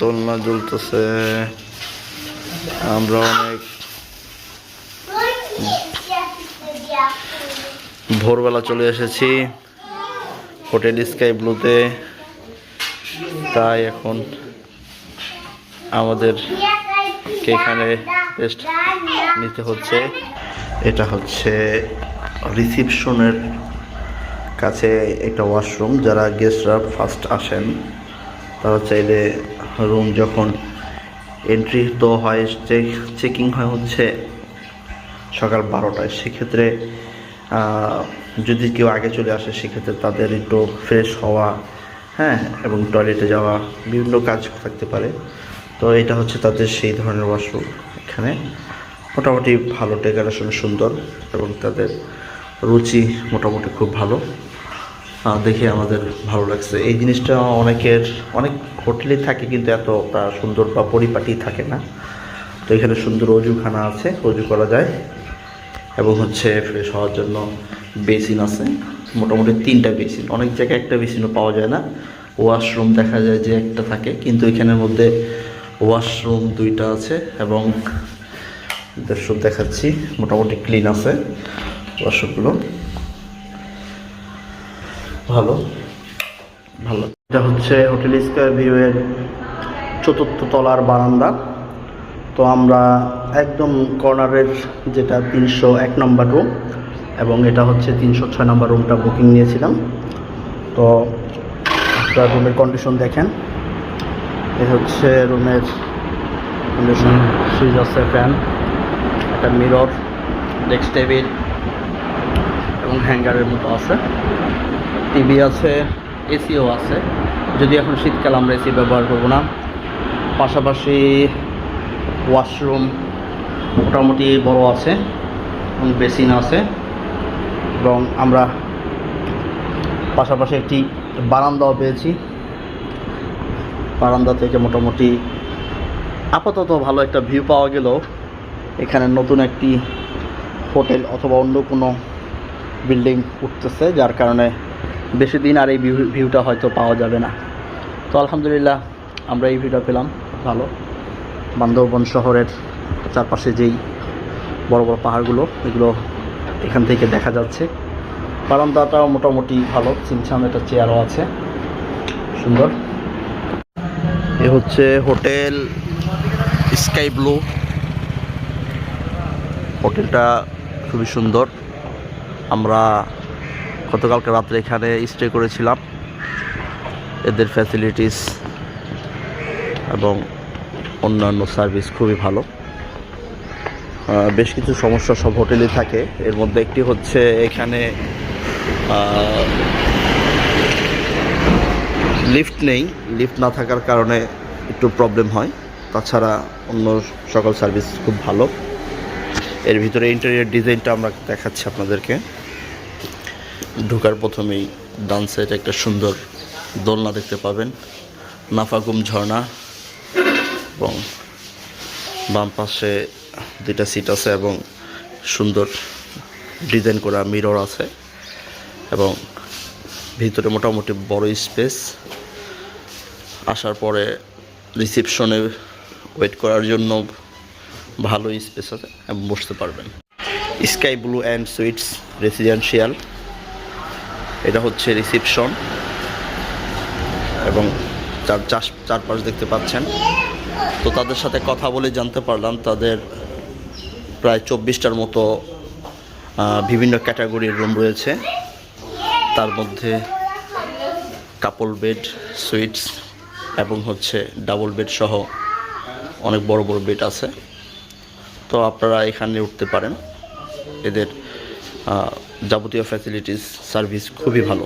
দোলনা জ্বলতেছে। আমরা অনেক ভোরবেলা চলে এসেছি হোটেল স্কাই ব্লুতে। তাই এখন আমাদের এখানে রেস্ট নিতে হচ্ছে? এটা হচ্ছে রিসিপশনের কাছে একটা ওয়াশরুম, যারা গেস্টরা ফার্স্ট আসেন। তারা চাইলে রুম যখন এন্ট্রি তো হয় চেকিং হয় হচ্ছে সকাল বারোটায়। সেক্ষেত্রে যদি কেউ আগে চলে আসে, সেক্ষেত্রে তাদের একটু ফ্রেশ হওয়া হ্যাঁ এবং টয়লেটে যাওয়া, বিভিন্ন কাজ থাকতে পারে। তো এটা হচ্ছে তাদের সেই ধরনের ওয়াশরুম এখানে। মোটামুটি ভালো ডেকোরেশন সুন্দর এবং তাদের রুচি মোটামুটি খুব ভালো। দেখে আমাদের ভালো লাগছে। এই জিনিসটা অনেকের, অনেক হোটেলে থাকে কিন্তু এতটা সুন্দর বা পরিপাটি থাকে না। তো এখানে সুন্দর অজুখানা আছে, অজু করা যায়। এবং হচ্ছে ফ্রেশ হওয়ার জন্য বেসিন আছে, মোটামুটি তিনটা বেসিন। অনেক জায়গায় একটা বেসিনও পাওয়া যায় না। ওয়াশরুম দেখা যায় যে একটা থাকে, কিন্তু এখানের মধ্যে ওয়াশরুম দুইটা আছে এবং দর্শক দেখাচ্ছি, মোটামুটি ক্লিন আছে ওয়াশরুমগুলো। ভালো। ভালো। এটা হচ্ছে হোটেল স্কোয়ার ভিউ এর চতুর্থ তলার বারান্দা। তো আমরা একদম কর্নারের যেটা তিনশো এক নম্বর রুম এবং এটা হচ্ছে তিনশো ছয় নম্বর রুমটা বুকিং নিয়েছিলাম। তো আপনার রুমের কন্ডিশন দেখেন। এ হচ্ছে রুমের কন্ডিশন সুইচ আছে ফ্যান একটা মিরর ডেস্ক টেবিল এবং হ্যাঙ্গারের মতো আছে। টিভি আছে, এসিও আছে। যদি এখন শীতকাল আমরা এসি ব্যবহার করব না। পাশাপাশি ওয়াশরুম মোটামুটি বড় আছে এবং বেসিন আছে। এবং আমরা পাশাপাশি একটি বারান্দাও পেয়েছি। বারান্দা থেকে মোটামুটি আপাতত ভালো একটা ভিউ পাওয়া গেলেও এখানে নতুন একটি হোটেল অথবা অন্য কোনো বিল্ডিং উঠতেছে, যার কারণে বেশি দিন আর এই ভিউ ভিউটা হয়তো পাওয়া যাবে না। তো আলহামদুলিল্লাহ, আমরা এই ভিউটা পেলাম, ভালো। বান্দরবন শহরের চারপাশে যেই বড় বড় পাহাড়গুলো, এগুলো এখান থেকে দেখা যাচ্ছে। বারান্দাটাও মোটামুটি ভালো চিনছান একটা চেয়ারও আছে। সুন্দর। এ হচ্ছে হোটেল স্কাই ব্লু। হোটেলটা খুবই সুন্দর। আমরা গতকালকে রাত্রে এখানে স্টে করেছিলাম। এদের ফ্যাসিলিটিস এবং অন্যান্য সার্ভিস খুবই ভালো। বেশ কিছু সমস্যা সব হোটেলে থাকে। এর মধ্যে একটি হচ্ছে এখানে লিফট নেই। লিফট না থাকার কারণে একটু প্রবলেম হয়। তাছাড়া অন্য সকল সার্ভিস খুব ভালো। এর ভিতরে ইন্টেরিয়ার ডিজাইনটা আমরা দেখাচ্ছি আপনাদেরকে। ঢোকার প্রথমেই ডান সাইডে একটা সুন্দর দোলনা দেখতে পাবেন। নাফাকুম ঝর্ণা এবং বাম পাশে দুইটা সিট আছে এবং সুন্দর ডিজাইন করা মিরর আছে এবং ভিতরে মোটামুটি বড় স্পেস আসার পরে রিসেপশনে ওয়েট করার জন্য ভালো স্পেস আছে বসতে পারবেন। Sky blue and suites residential এটা হচ্ছে রিসেপশন এবং চার চাষ চারপাশ দেখতে পাচ্ছেন। তো তাদের সাথে কথা বলে জানতে পারলাম তাদের প্রায় চব্বিশটার মতো বিভিন্ন ক্যাটাগরির রুম রয়েছে। তার মধ্যে কাপল বেড সুইটস এবং হচ্ছে ডাবল বেড সহ অনেক বড় বড় বেড আছে। তো আপনারা এখানে উঠতে পারেন। এদের যাবতীয় ফ্যাসিলিটিস সার্ভিস খুবই ভালো।